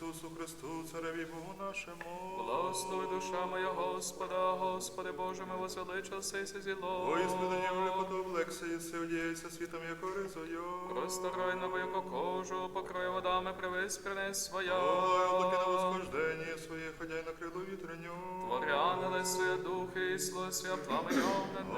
Ісусу Христу, Цареві Богу нашому. Благослови душа моя Господа, Господи Боже, ми возвеличився і зіло. Ой, спитання великого облекся, єси одіється світом, як ризою. Просторай на бойку кожу, покрой водами привис принес своя. Ой, облаки на восхожденні своє, ходяй на крилу вітреню. Твори ангели своє духи, і слой своя пламень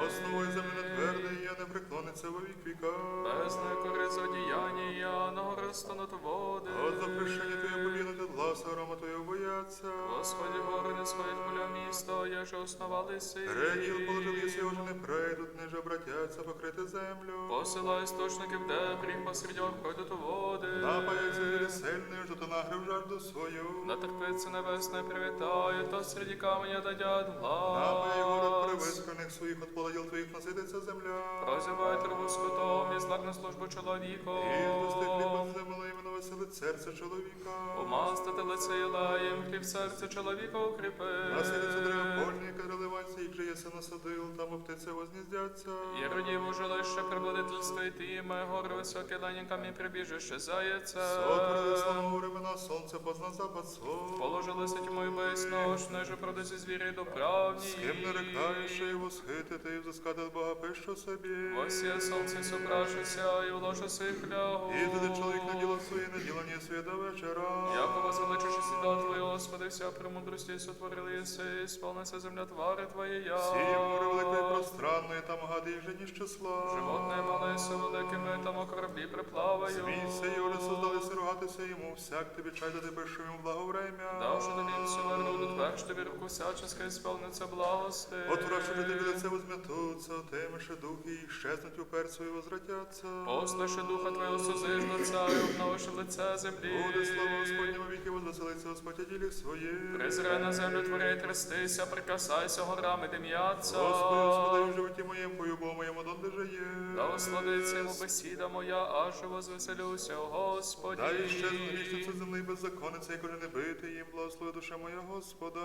Основою огнений. землі не твердий, я не преклониться во вік віка. Бездної кори зодіяння, на гору стануть води. От запрещення Твоє побігнути гласа, грома Твоєго бояться. Господи, гори не сходять поля місто, я же основалися. Переділ положив єси, вже не прийдуть, ниже обратяться покрити землю. Посилай істочників дебрі, посеред пройдуть води. Напаяться звірі сильною, що то нагрив жажду свою. Натерпиться небесне привітає, та серед каменя дадять Напає город глас. привисканих своїх от поладіл Твоїх насититься земля. Прозивай траву скотом, і злак на службу чоловіку. І здости хліб землею, іменно веселить серце чоловіка. Умастити лице і лаєм, хліб серце чоловіка укріпи. Насидиться дерева польні, яка реливається, їх же єси насадил, там птиці возніздяться. І родів у жилище прибудительство і тіме, гори високі леніками прибіжище заяця. Сотворили славу времена, сонце позна запад сон. Положилися тьмою безнош, неже продесі звірі до правні. З ким не рекаєш, і восхитити, і взискати від Бога пишу собі. Осія сонце собрашися, і вложися хлягу. І туди чоловік на діло своє, на діло до вечора. Якова звеличиш сіда Твої, Господи, вся премудрості сотворили єси, сповниться земля твари Твоєя. Всі море великої пространної, там гади і жені з числа. Животне малися великими, там у кораблі приплаваю. Смійся, і уже создали сирогатися йому, всяк тобі чай дати пишу йому благовремя. Давши тобі всю народу, тверж тобі руку всяческа, і сповниться благости. Отвращу же тобі лице возметуться, темише духи, і щезнуть у перцю і возвратяться. Послаши духа Твого сузижниця, і обновиши лице землі. Буде слава Господня во віки, возвеселиться Господь о ділі своє. Призри на землю творяй трястися, прикасайся горами дим'яться. Господи, Господи, в животі моєму, пою моєму, донде же є. Да осладиться йому бесіда моя, аж возвеселюся, Господі. Дай ще грішницю земли беззаконниця, як уже не бити їм, благослови душа моя Господа.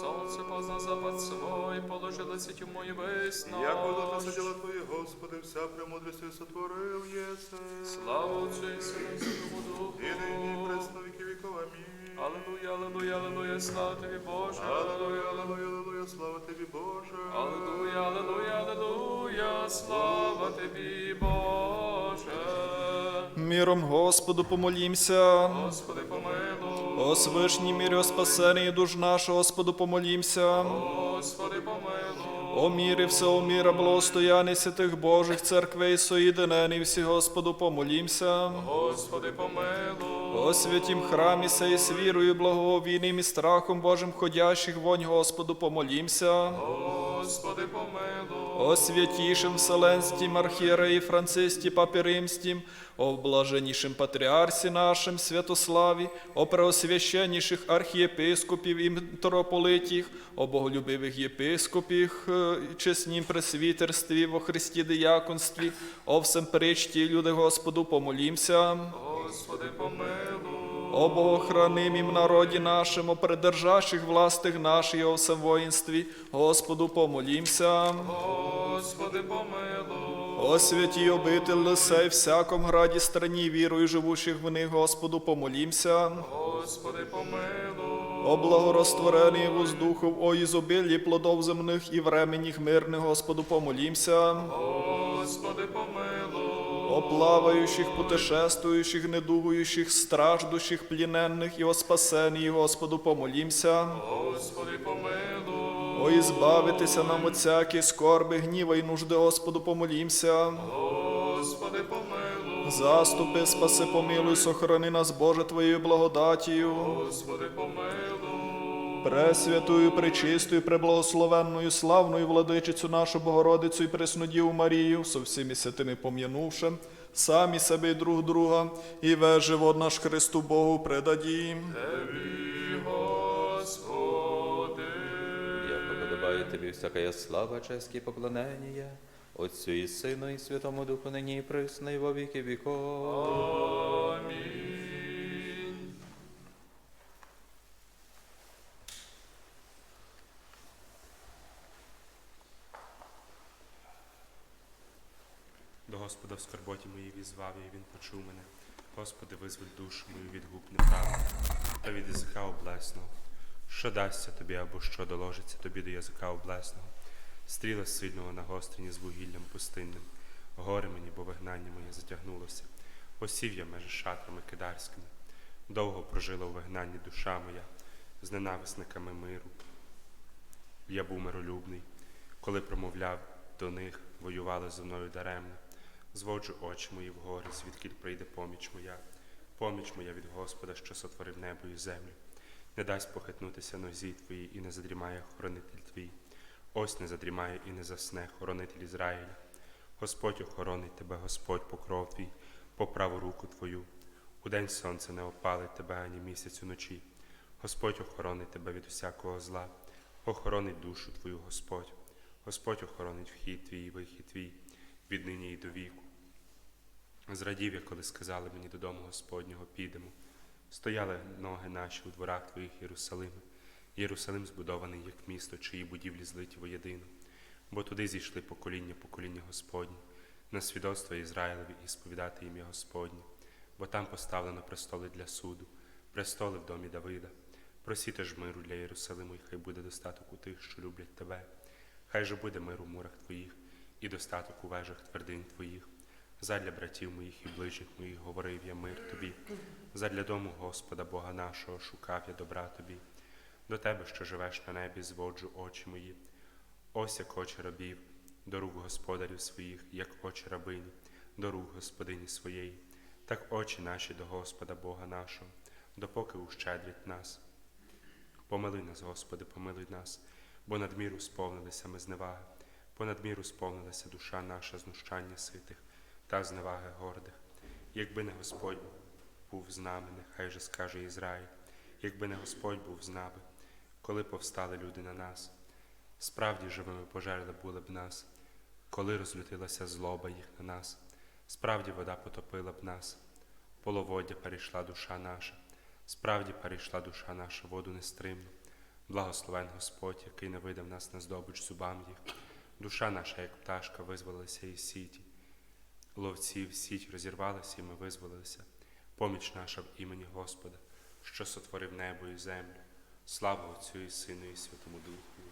Сонце позна запад свой, положилося тьму і висно. Як возвеличиться діла Твої, Господи, вся премудрістю сотворив єси. Слава Отцю і Сину Святому Духу. І нині пресно віки віков, амінь. Аллилуйя, аллилуйя, аллилуйя, слава тобі, Боже. Аллилуйя, аллилуйя, аллилуйя, слава Тобі, Боже. Аллилуйя, аллилуйя, аллилуйя, слава тобі, Боже. Миром Господу помолімся. Господи, помилуй. О свишній мірі, о спасенні душ наша, Господу помолімся. Господи, помилуй. О мірі всього міра, благостояння святих Божих церквей, соєдинені всі, Господу помолімся. Господи, помилуй. О святім храмі сей з вірою, благовійним і страхом Божим ходящих вонь, Господу помолімся. Господи, помилуй. О святішим Вселенстім архієреї Францисті Папі Римстім, о блаженнішим патріарсі нашим Святославі, о преосвященніших архієпископів і митрополитіх, о боголюбивих єпископіх, е, чеснім пресвітерстві во Христі дияконстві, о всем причті, люди Господу, помолімся. Господи, помилуй. О богохранимім народі нашому, придержащих властих наших, о всем воїнстві, Господу помолімся. Господи, помилуй. О святі обитель лисей, всяком граді страні, вірою живучих в них, Господу помолімся. Господи, помилуй. О благорозтворений воздухов, о ізобіллі плодов земних і временіх мирних, Господу помолімся. Господи, помилуй. О плаваючих, путешествуючих, недугуючих, страждущих, пліненних і о спасенні, Господу помолімся. Господи, помилуй. О, ізбавитися нам от всякі скорби, гніва і нужди, Господу помолімся. Господи, помилуй. Заступи, спаси, помилуй, сохрани нас, Боже, Твоєю благодатію. Господи, помилуй. Пресвятую, пречистою, преблагословенною, славною владичицю нашу Богородицю і Преснодіву Марію, со всіми святими пом'янувши, самі себе і друг друга, і весь живот наш Христу Богу предадім. Тебі, Господи. Яко подобає тобі всякая слава, честь і поклонення, Отцю і Сину, і Святому Духу, нині і присно, і во віки віков. Амінь. Господа в скорботі моїй візвав і він почув мене. Господи, визволь душу мою від губ неправди. та від язика облесного. Що дасться тобі або що доложиться тобі до язика облесного? Стріла сильного нагострені з вугіллям пустинним. Горе мені, бо вигнання моє затягнулося. Осів я межі шатрами кидарськими. Довго прожила у вигнанні душа моя з ненависниками миру. Я був миролюбний, коли промовляв до них, воювали зі мною даремно. Зводжу очі мої вгори, звідки прийде поміч моя, поміч моя від Господа, що сотворив небо і землю. Не дасть похитнутися нозі твої, і не задрімає хоронитель твій. Ось не задрімає і не засне хоронитель Ізраїля. Господь охоронить тебе, Господь покров твій, по праву руку твою. Удень сонце не опалить тебе ані місяць уночі. Господь охоронить тебе від усякого зла, охоронить душу твою, Господь. Господь охоронить вхід твій і вихід твій, від нині і до віку. Зрадів я, коли сказали мені додому Господнього підемо. Стояли ноги наші у дворах твоїх Єрусалиме. Єрусалим збудований як місто, чиї будівлі злиті воєдино. Бо туди зійшли покоління, покоління Господні, на свідоцтво Ізраїлеві і сповідати ім'я Господнє, бо там поставлено престоли для суду, престоли в домі Давида. Просіте ж миру для Єрусалиму, і хай буде достаток у тих, що люблять тебе. Хай же буде мир у мурах твоїх і достаток у вежах твердинь твоїх. Задля братів моїх і ближніх моїх говорив я мир тобі. Задля дому Господа Бога нашого шукав я добра тобі. До тебе, що живеш на небі, зводжу очі мої. Ось як очі рабів, до рук господарів своїх, як очі рабині, до рук господині своєї, так очі наші до Господа Бога нашого, допоки ущедрить нас. Помили нас, Господи, помилуй нас, бо надміру сповнилися ми зневаги, бо надміру сповнилася душа наша знущання ситих та зневаги гордих. Якби не Господь був з нами, нехай же скаже Ізраїль, якби не Господь був з нами, коли повстали люди на нас. Справді живими пожерли були б нас, коли розлютилася злоба їх на нас. Справді вода потопила б нас, половоддя перейшла душа наша, справді перейшла душа наша воду нестримну. Благословен Господь, який не видав нас на здобич зубам їх. Душа наша, як пташка, визволилася із сіті. Ловці в сіть розірвалися, і ми визволилися. Поміч наша в імені Господа, що сотворив небо і землю. Слава Отцю і Сину, і Святому Духу.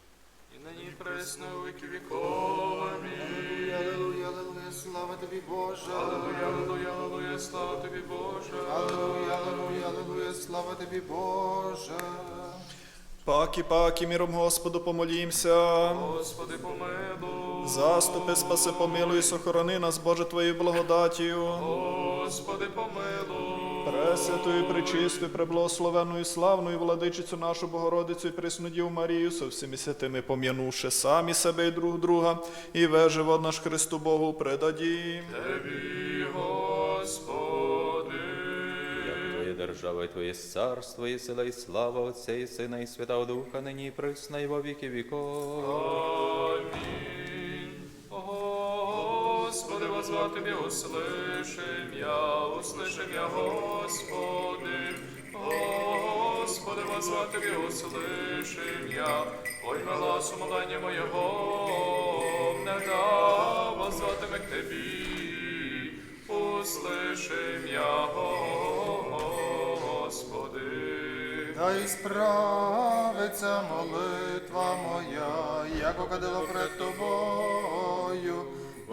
І нині пресно віки віков. Аллилуйя, аллилуйя, слава тобі, Боже. Аллилуйя, аллилуйя, аллилуйя, слава тобі, Боже. Аллилуйя, аллилуйя, аллилуйя, слава тобі, Боже. Паки, паки, миром Господу помолімся. Господи, помилуй. Заступи, спаси, помилуй, сохорони нас, Боже, Твоєю благодатію. Господи, помилуй. Пресвятую, пречистую, преблагословенную, славную владичицю нашу Богородицю і Преснодів Марію, со всіми святими пом'янувши самі себе і друг друга, і веживо наш Христу Богу предадім. Тебі, Господи. Як Твоя держава, і Твоє царство, і сила, і слава Отця, і Сина, і Святого Духа, нині і присно, і во віки віков. Амінь Господи, возвати мя, услышим я, услышим я, Господи. Господи, возвати мя, услышим я, ой, гласу молання моєго, не да, возвати к Тебі, услышим я, Господи. Та й справиться молитва моя, як окадило пред тобою,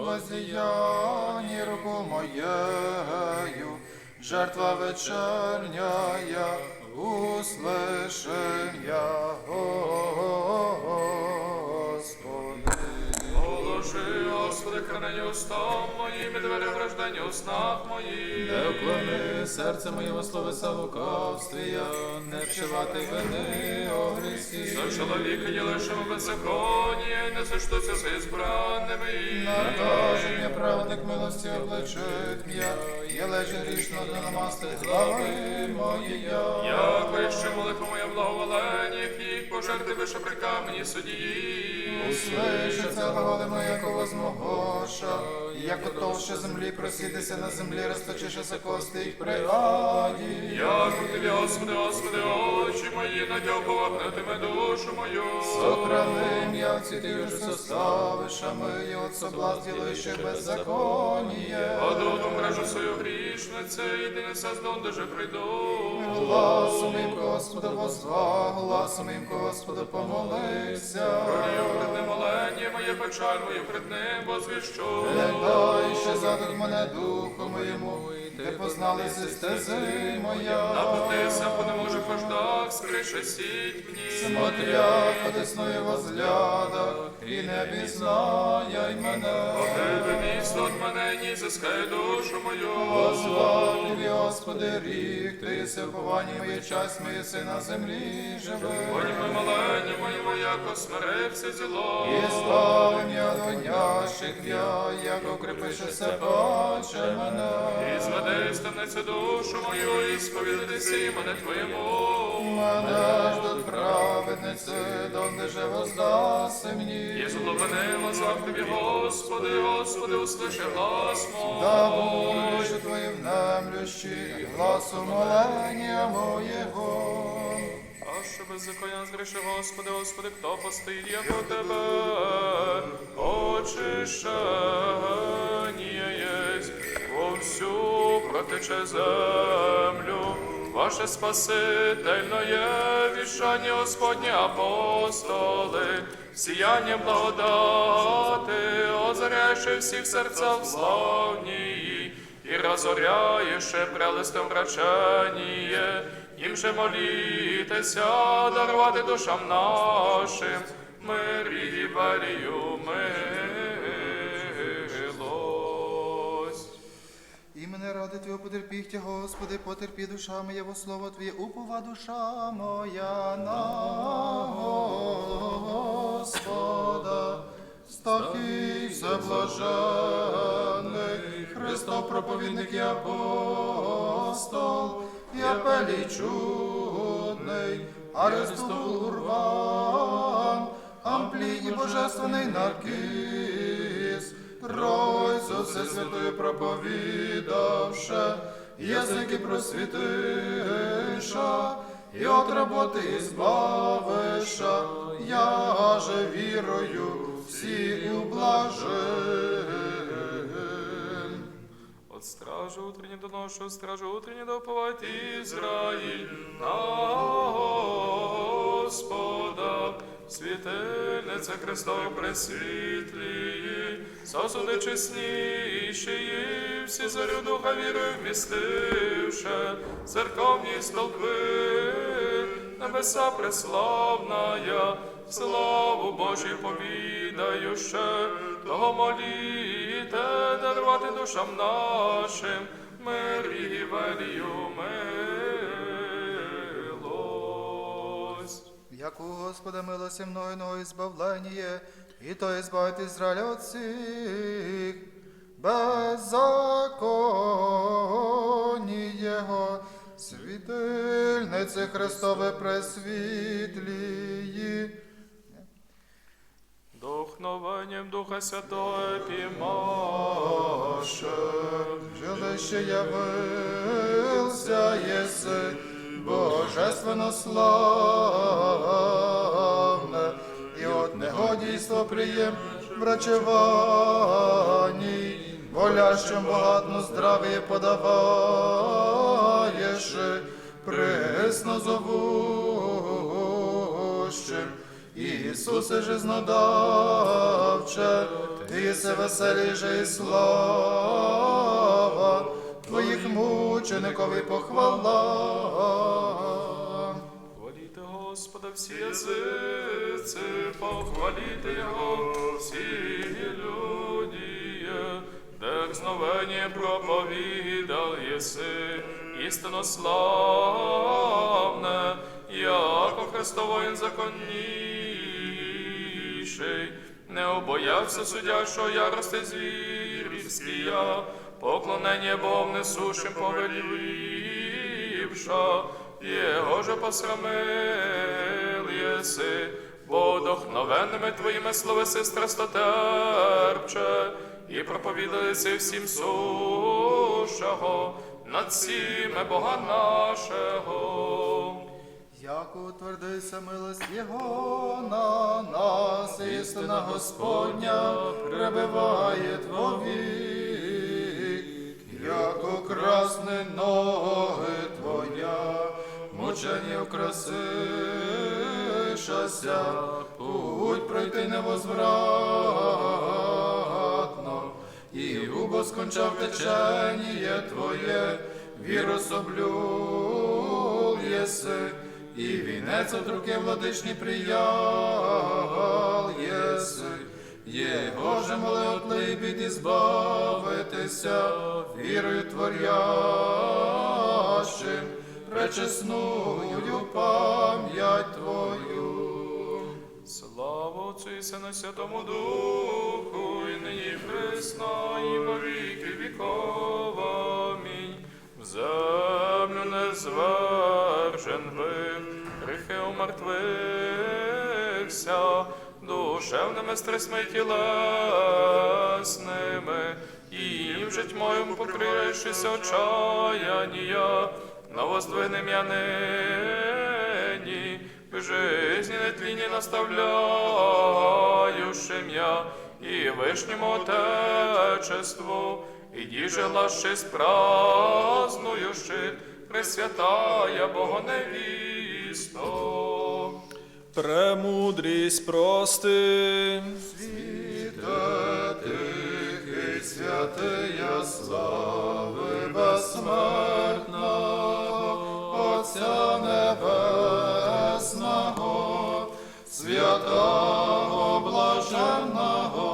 воздіянні руку моєю, жертва вечерняя, услышим я, Господи. Положи, Господи, хранені устам моїм, і двері враждання у снах моїх. Не уклони серце моє во словеса лукавстві, я, не вшивати вини о Христі. За чоловіка ділишимо беззаконня, і не заштуся з ізбранними. Накаження праведник милості обличить м'я, є лежить грішно до намасти глави моєя. Яко ще молитва моя благоволення, їх пожерти вище при камені судії. Услышиться моя, яко возмогоша, як отовще землі просідися на землі, розточишися кости їх при раді. Яко тобі, Господи, Господи, очі мої, надьобував тебе душу мою. Сохрани м'я в ці ти составишами, і от соблазн ділище беззаконіє. Одуту мрежу свою грішнице, і ти не создон, де же прийду. Гласом їм Господа возва, гласом їм Господа помолився. Пред ним молення моє печаль мою пред ним возвіщу. Не дай ще задуть мене духу моєму, і ти позналися стези моя. Напутися по неможих вождах, скрише сіть мені. Смотря подесною возглядах, і не пізнає мене. Тебе місто от мене, ні зискає душу мою. Господи, рік, ти ховані моє час, моє си на землі живе. Поніми молення моєму, яко смирився зіло. І славим до днящих я, як укріпишеся, баче мене. І зведи станеться душу мою, і сповідатися мене Твоєму. Мене ж до праведниці, донде же воздаси мені. І злобанила зах Тобі, Господи, Господи, услиши глас мой. Да буду душі твої внемлющі, і гласу молення моєго. А що беззаконня згріши, Господи, Господи, хто постоїть, як у Тебе? Очищення єсть, вовсю протече землю. Ваше спасительне вішання Господні апостоли, сіяння благодати, озаряючи всіх серцях славні, і розоряєше прелестом врачаніє, їм же молітеся, дарувати душам нашим, мир і варію милость. Імене ради Твого потерпіхтя, Господи, потерпі душа моя, во слово Твоє, упова душа моя на Господа. Стахій всеблажений, Христов проповідник і апостол, я пелій чудний, Аристов Урван, Амплій і божественний Наркіс, Тройцю Всесвятою проповідавши, язики просвітиша, і от роботи збавиша, я же вірою всі ублажим. От стражу утренні доношу, стражу утренні доповать Ізраїль на Господа, світильниця Христова пресвітлії, сосуди чесніші, всі зорю духа вірою вмістивши, церковні столпи, небеса преславная, славу Божію повідаючи, того моліте, дарувати душам нашим, мир і велію. Як у Господа милості мною но избавление, і то избавить Израиля от всіх беззаконні Його, світильниці Христове пресвітлії. Духновенням Духа Святого пімаше, Жилище явився єси, божественно славне, і от негодійство приєм врачеваній, болящим багатно здрав'я подаваєш, присно зовущим, Ісусе жизнодавче, Ти се веселіше і слава, мученикові похвала. Хваліте Господа всі язиці, похваліте Його всі люди, дерзновення проповідал єси, істинно славне, яко Христовоїн законніший, не обоявся судящого ярости звірівськія, поклонення Богом несушим повелівша, Його же посрамил єси, бо дохновенними твоїми словеси страстотерпче, і проповідалися всім сушого, над всіми Бога нашого. як утвердися милость Його на нас, істина Господня пребиває твовік, як украсне ноги Твоя, мучені украсишася, путь пройти невозвратно, і губо скончав теченіє Твоє, віру соблюл єси, і вінець от руки владичні приял єси. Його же моли от біді збавитися, вірою творящим, пречесную пам'ять Твою. Слава Отцю Сину Святому Духу, і нині і і во віки віков. Амінь. Землю не звержен ви, гріхи умертвився, душевними стресьми і тілесними, і в жить моєму покриєшися отчаяння, на воздвигнем я нині, в жизни нетлінні наставляющим я, і вишньому отечеству, і діже лащись празднуючи, Пресвятая Богоневісто. Премудрість прости. Світе тихий, святия слави безсмертного, Отця Небесного, святого блаженного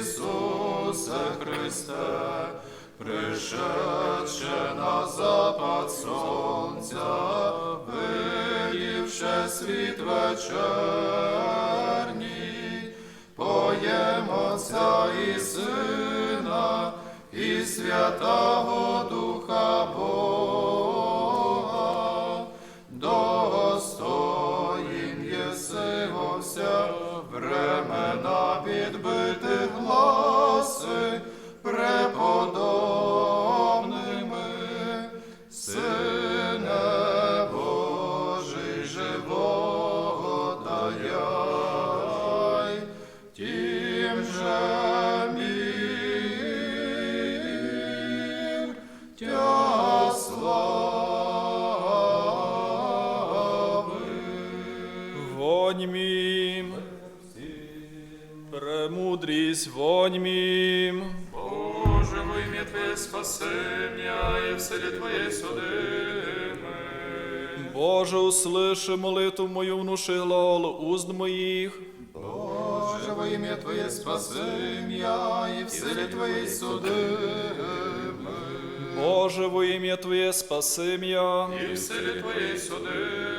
Ісусе Христе, пришедше на запад сонця, виївши чарні, поємо Отця і Сина, і Святого Духа Премудрість вонь. Боже, во ім'я Твоє спаси м'я, і в селі Твоє судими. Боже, услыши молитву мою, внуши глагол уст моїх. Боже, во ім'я Твоє спаси м'я, і в силі Твоїй судими. Боже, во ім'я Твоє спаси м'я. І в селі Твоє судими.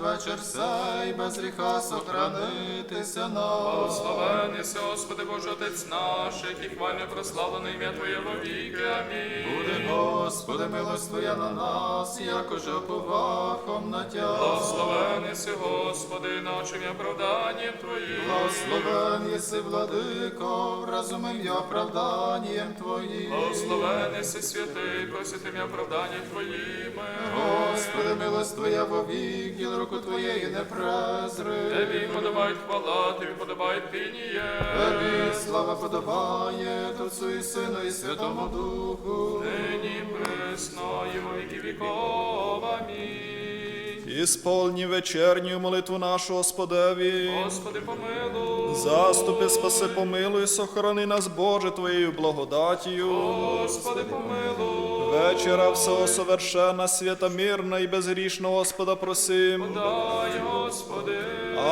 Вечір сей, без гріха сохранитися нам. Благословений си, Господи Боже, Отець наш, який хвально прославлене ім'я Твоє вовіки. Амінь. Буде, Господи, милость Твоя на нас, якоже повахом на Тя. Благословений си, Господи, начим і оправданням Твоїм. Благословен єси, владико, разумим я оправданням Твоїм. Благословений си, святий, проситим і оправданням Твоїми. Господи, милость Твоя вовік, діл руку Твоєї не презри. Тобі подобають хвала, тобі подобають пініє. Тобі слава подобає, Отцу і Сину і Святому Духу. Нині присно, і во віки віков. Амінь. Ісполні вечерню молитву нашу Господеві. Господи, помилуй. Заступи, спаси, помилуй, сохрани нас, Боже, Твоєю благодатію. Господи, помилуй. Вечера всього совершена, свята мирна і безгрішна Господа просим. Дай, Господи.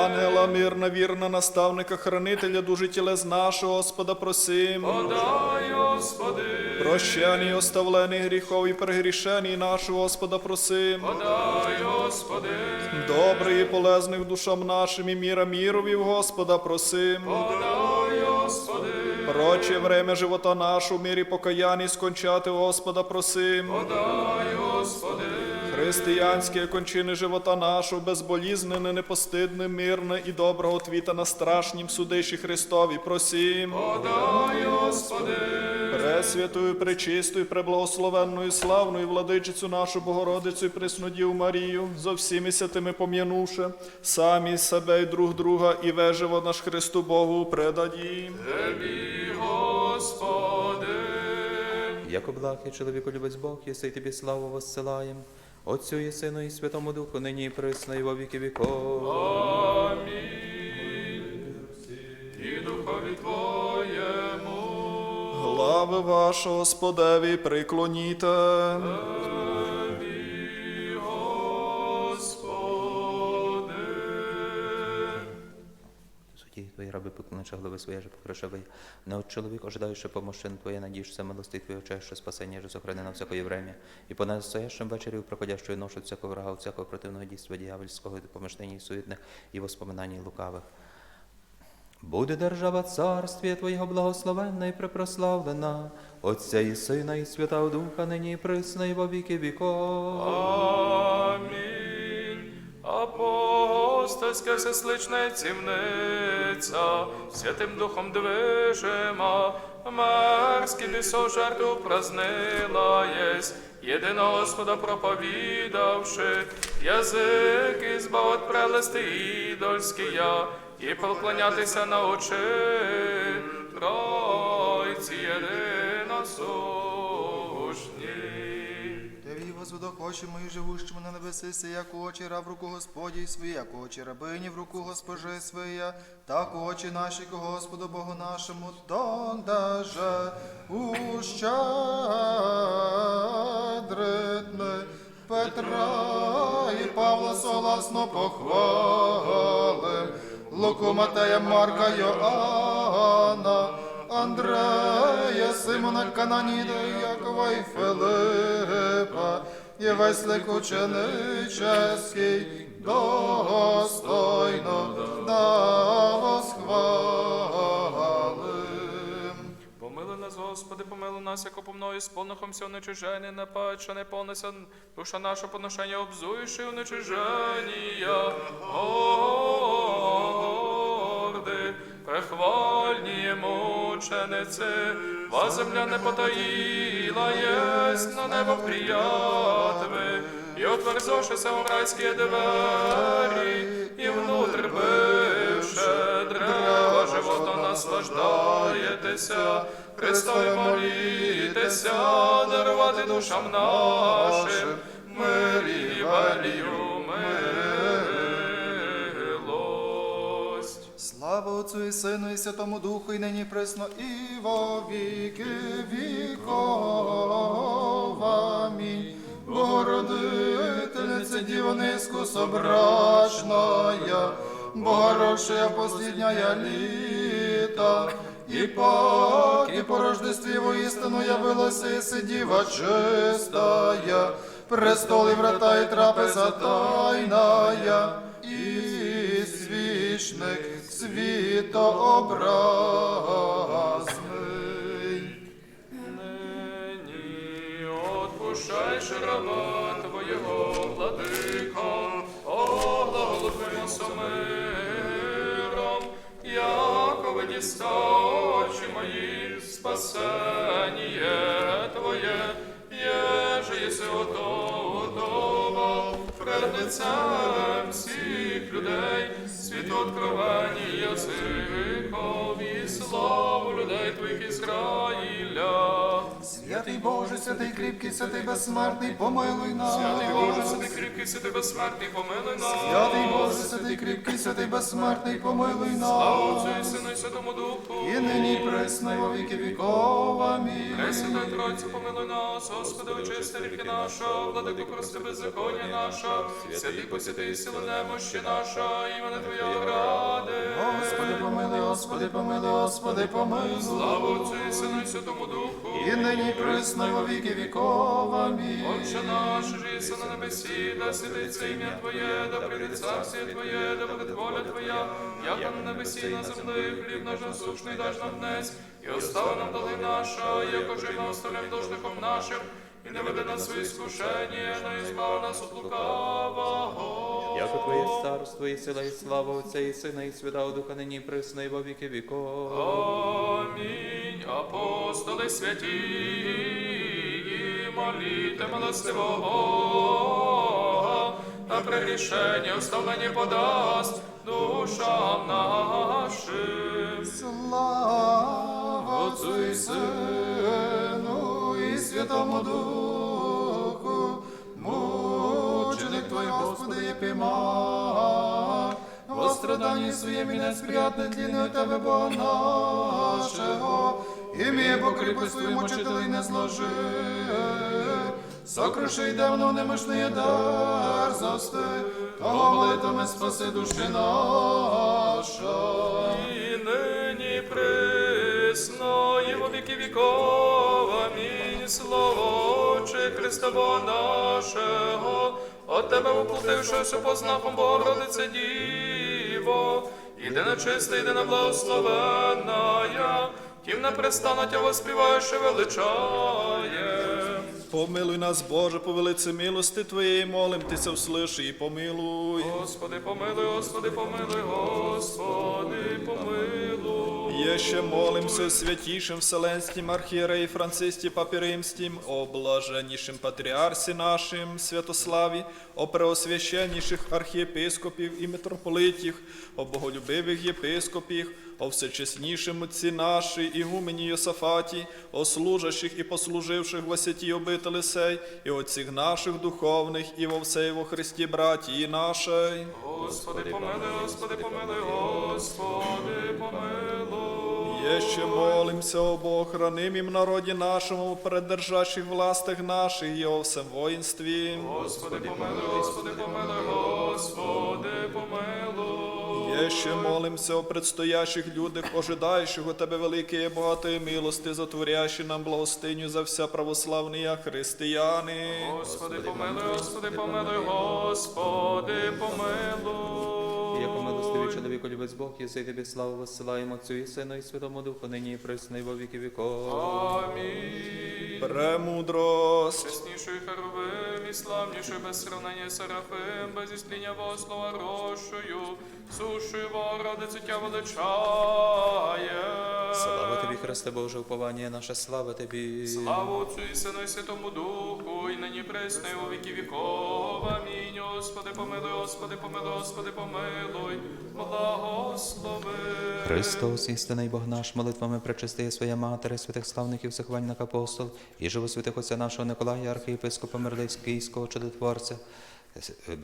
Ангела мирна, вірна, наставника, хранителя дужі тілес нашого, Господа просим. Подай, Господи. Прощені, оставлені гріхов і перегрішені нашого, Господа просим. Подай, Господи. Добрий і полезних душам нашим і міра мірові Господа просим. Подай, Господи. Проче время живота нашу в мірі покаянні скончати, Господа просим. Подай, Господи. Християнські кончини живота нашого, безболізнене, непостидне, мирне і доброго твіта на страшнім судищі Христові просім. Подай, Господи. Пресвятую, пречистую, преблагословенную, славную владичицю нашу Богородицю і Преснодів Марію, зо всіми святими пом'янувши, самі себе і друг друга, і веживо наш Христу Богу предадім. Тебі, Господи. Яко благ і чоловіку любець Бог, єси й тобі славу воссилаєм. Отцю і Сину і Святому Духу, нині і присно, і во віки віков. Амінь. І духові Твоєму. Глави вашого Господеві приклоніте. Суді твої раби поклонича голови своє же покришевий. Не от чоловік, ожидаючи помощин твоє, надіжся милости твоє очеще спасення, же сохрани на всякої врем'я. І по настоящем вечері проходящою ношуть всякого врага, всякого противного дійства дьявольського, і помишлень суетних, і воспоминань лукавих. Буде держава царствія Твоєго благословенна і препрославлена, Отця і Сина, і Святого Духа, нині і присно, і во віки віков. Амінь. Апостольська всеслична цівниця, Святим Духом движима, мерзкий бісов жертву празнила єсть, єдиного Господа проповідавши, язики збав от прелести я, і поклонятися научи, Тройці єдиносушні. Теві очі мої живущому на небеси, як очі раб руку Господі свої, як очі рабині в руку Госпожи своя, так очі наші ко Господу Богу нашому, дондаже. Ущадритне Петра і Павла согласно похвалим, Луку Матея Марка Йоанна, Андрея, Симона Кананіда, Якова і Филипа, і весь лик ученический, достойно да восхвалим. Помили нас, Господи, помили нас, яко помною сповнихом все нечижені, не паче, не понесе душа наша поношення обзуєши в нечиження. Горди, прихвальні мучениці, вас земля не потаїла єсть, на небо приятви, і отверзошися у райські двері, і внутрь бивше дерева живота наслаждаєтеся, Христові молітеся, дарувати душам нашим, мирі валію милость. Слава Отцю і Сину, і Святому Духу, і нині присно, і во віки віков. Амінь. Богородительнице Діво низку собрачная, Богородшая последняя літа, і поки по рождестві воістину явилася і діва чистая, престоли врата і трапеза тайная, і свічник світообразний. Нині отпущай раба Твоєго, владико, оглаголопимо миром, якове діста очі мої, спасеніє Твоє, єже єси готово, пред лицем всіх людей, світ откровені и славу людей Твоих Ізраїля. Святий кріпкий, святий безсмертний, помилуй нас. Святий Боже, святий кріпкий, святий безсмертний, помилуй нас. Святий Боже, святий кріпкий, святий безсмертний, помилуй Слава нас. Отцю і Сину і Святому Духу. І нині і присно, во віки віков. Амінь. Пресвятай Тройцю, помилуй нас, Господи, очисти ріки наша, владику прости беззаконня наша, святий посвяти сили немощі наша, імene Твоє ради. Господи, помилуй, Господи, помилуй, Господи, помилуй. Слава Отцю і Сину і Святому Духу. І нині і присно, во віки віков. Амінь. Отче наш, же на небесі, да святиться ім'я Твоє, да прийде царствие Твоє, да буде воля Твоя, як на небесі, на землі, хліб наш насущний даш нам днес, і остави нам дали наша, як уже ми оставляємо должником нашим, і не веди нас свої скушення, но і збав нас от лукавого. Яко Твоє царство і сила, і слава Отця і Сина, і Святого Духа, нині і присно, і во віки віков. Амінь. апостоли святі, милостивого Бога, на прирішення оставлення подасть душам нашим. Слава Отцу і Сину і Святому Духу, мученик Твой, Господи, єпима, во страданні своєму не сприятне тліни Тебе, Бога нашого, ім'я покріпи свої мучителі не зложи. Сокруши давно немощний дар зости, того молитвами спаси душі наша. І нині присно, і во віки віков, амінь. Слово Отче Христа нашого, от Тебе воплотившися по знаком Богородице Діво, єдина чиста, єдина благословенна, тим непрестанно Тя воспіваєш і величає. Помилуй нас, Боже, по велице милости Твоєї, молим Тися, услиши і помилуй. Господи, помилуй, Господи, помилуй, Господи, помилуй. Є ще молимся святішим Вселенським архієреї Францисті Папі о блаженнішим патріарсі нашим Святославі, о преосвященніших архієпископів і митрополитів, о боголюбивих єпископів, о всечеснішим отці наші, ігумені Йосафаті, о служащих і послуживших во святій обители сей, і отціх наших духовних, і во всей во Христі братії нашій. Господи, помилуй, Господи, помилуй, Господи, помилуй. Є ще молимся об охранимім народі нашому, передержащих властях наших і о всем воїнстві. Господи, помилуй, Господи, помилуй, Господи, помилуй. Ще молимся о предстоящих людях, ожидаючих у Тебе великої багатої милости, затворящі нам благостиню за вся православні християни. Господи, помилуй, Господи, помилуй, Господи, помилуй. І як милостивий чоловіко любець Бог, єси тобі славу воссилаємо Отцю і Сину і Святому Духу, нині і присно, і во віки віков. Амінь. Премудрость. Чеснішою Херовим і славнішою без сравнення Серафим, без істління Вослова рощою, сушою Богородицю Тя величає. Слава тобі, Христе Боже, уповання наше, слава тобі. Слава Отцю і Сину і Святому Духу, і нині пресне, у віки віков. Амінь. Господи, помилуй, Господи, помилуй, Господи, помилуй, благослови. Христос, істинний Бог наш, молитвами пречистиє своя матері, святих славних і всехвальних апостол, і живосвятих отця нашого Николая, архієпископа Мирдейського чудотворця,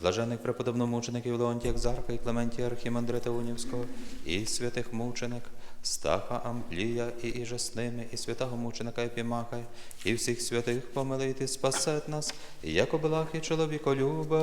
блажених преподобномучеників Леонтія Екзарха і Клементія Архімандрита Унівського, і святих мученик, Стаха Амплія і іже з і святого мученика Епімаха, і всіх святих помилити, спасет нас, як облахи чоловіколюба.